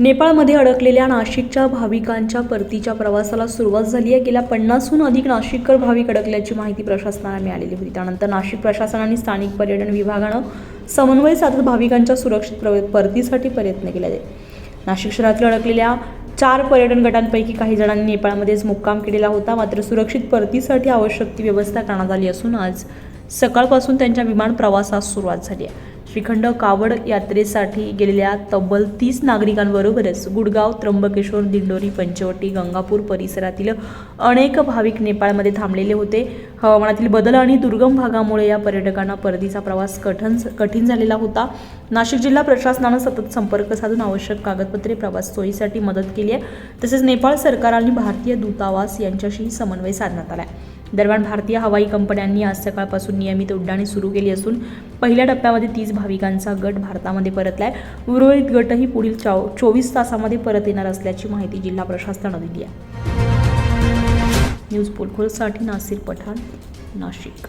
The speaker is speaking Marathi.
नेपाळमध्ये अडकलेल्या नाशिकच्या भाविकांच्या परतीच्या प्रवासाला सुरुवात झाली आहे. गेल्या पन्नासहून अधिक नाशिककर भाविक अडकल्याची माहिती प्रशासनाला मिळालेली होती. त्यानंतर नाशिक प्रशासन आणि स्थानिक पर्यटन विभागानं समन्वय साधत भाविकांच्या सुरक्षित प्रव परतीसाठी प्रयत्न केले आहेत. नाशिक शहरातील अडकलेल्या चार पर्यटन गटांपैकी काही जणांनी नेपाळमध्येच मुक्काम केलेला होता. मात्र सुरक्षित परतीसाठी आवश्यक ती व्यवस्था करण्यात आली असून आज सकाळपासून त्यांच्या विमान प्रवासास सुरुवात झाली आहे. श्रीखंड कावड यात्रेसाठी गेलेल्या तब्बल तीस नागरिकांबरोबरच गुडगाव त्र्यंबकेश्वर दिंडोरी पंचवटी गंगापूर परिसरातील अनेक भाविक नेपाळमध्ये थांबलेले होते. हवामानातील बदल आणि दुर्गम भागामुळे या पर्यटकांना परतीचा प्रवास कठीण कठीण झालेला होता. नाशिक जिल्हा प्रशासनानं सतत संपर्क साधून आवश्यक कागदपत्रे प्रवास सोयीसाठी मदत केली आहे. तसेच नेपाळ सरकार आणि भारतीय दूतावास यांच्याशी समन्वय साधण्यात आला आहे. दरम्यान भारतीय हवाई कंपन्यांनी आज सकाळपासून नियमित उड्डाणे सुरू केली असून पहिल्या टप्प्यामध्ये तीस भाविकांचा गट भारतामध्ये परतलाय. उर्वरित गटही पुढील चौ चोवीस तासामध्ये परत येणार असल्याची माहिती जिल्हा प्रशासनानं दिली आहे. न्यूज पोलखोलसाठी नासिर पठाण नाशिक.